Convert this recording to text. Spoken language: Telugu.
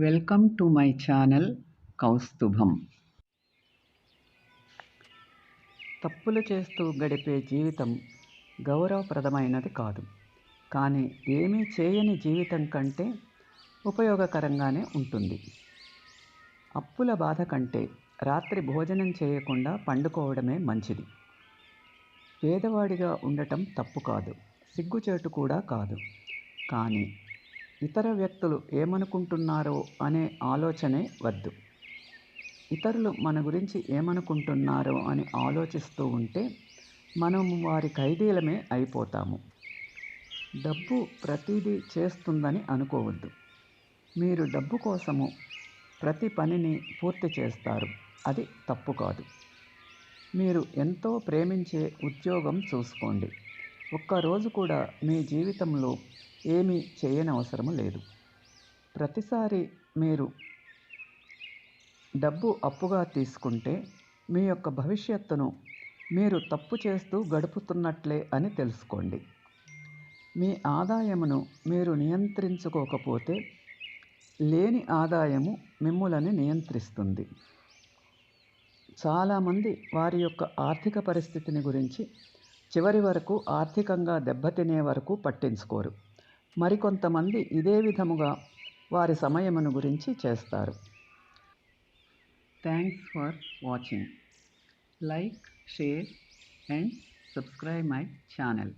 Welcome to my channel Kaustubham. తప్పులు చేస్తూ గడిపే జీవితం గౌరవప్రదమైనది కాదు. కానీ ఏమీ చేయని జీవితం కంటే ఉపయోగకరంగానే ఉంటుంది. అప్పుల బాధ కంటే రాత్రి భోజనం చేయకుండా పండుకోవడమే మంచిది. పేదవాడిగా ఉండటం తప్పు కాదు. సిగ్గుచేటు కూడా కాదు. కానీ ఇతర వ్యక్తులు ఏమనుకుంటున్నారో అనే ఆలోచనే వద్దు. ఇతరులు మన గురించి ఏమనుకుంటున్నారో అని ఆలోచిస్తూ ఉంటే మనము వారి ఖైదీలమే అయిపోతాము. డబ్బు ప్రతిదీ చేస్తుందని అనుకోవద్దు. మీరు డబ్బు కోసము ప్రతి పనిని పూర్తి చేస్తారు. అది తప్పు కాదు. మీరు ఎంతో ప్రేమించే ఉద్యోగం చూసుకోండి. ఒక్కరోజు కూడా మీ జీవితంలో ఏమీ చేయనవసరం లేదు. ప్రతిసారి మీరు డబ్బు అప్పుగా తీసుకుంటే మీ యొక్క భవిష్యత్తును మీరు తప్పు చేస్తూ గడుపుతున్నట్లే అని తెలుసుకోండి. మీ ఆదాయమును మీరు నియంత్రించుకోకపోతే లేని ఆదాయము మిమ్ములని నియంత్రిస్తుంది. చాలామంది వారి యొక్క ఆర్థిక పరిస్థితిని గురించి చివరి వరకు ఆర్థికంగా దెబ్బతినే వరకు పట్టించుకోరు. మరికొంతమంది ఇదే విధముగా వారి సమయమును గురించి చేస్తారు. Thanks for watching. Like share and subscribe my channel.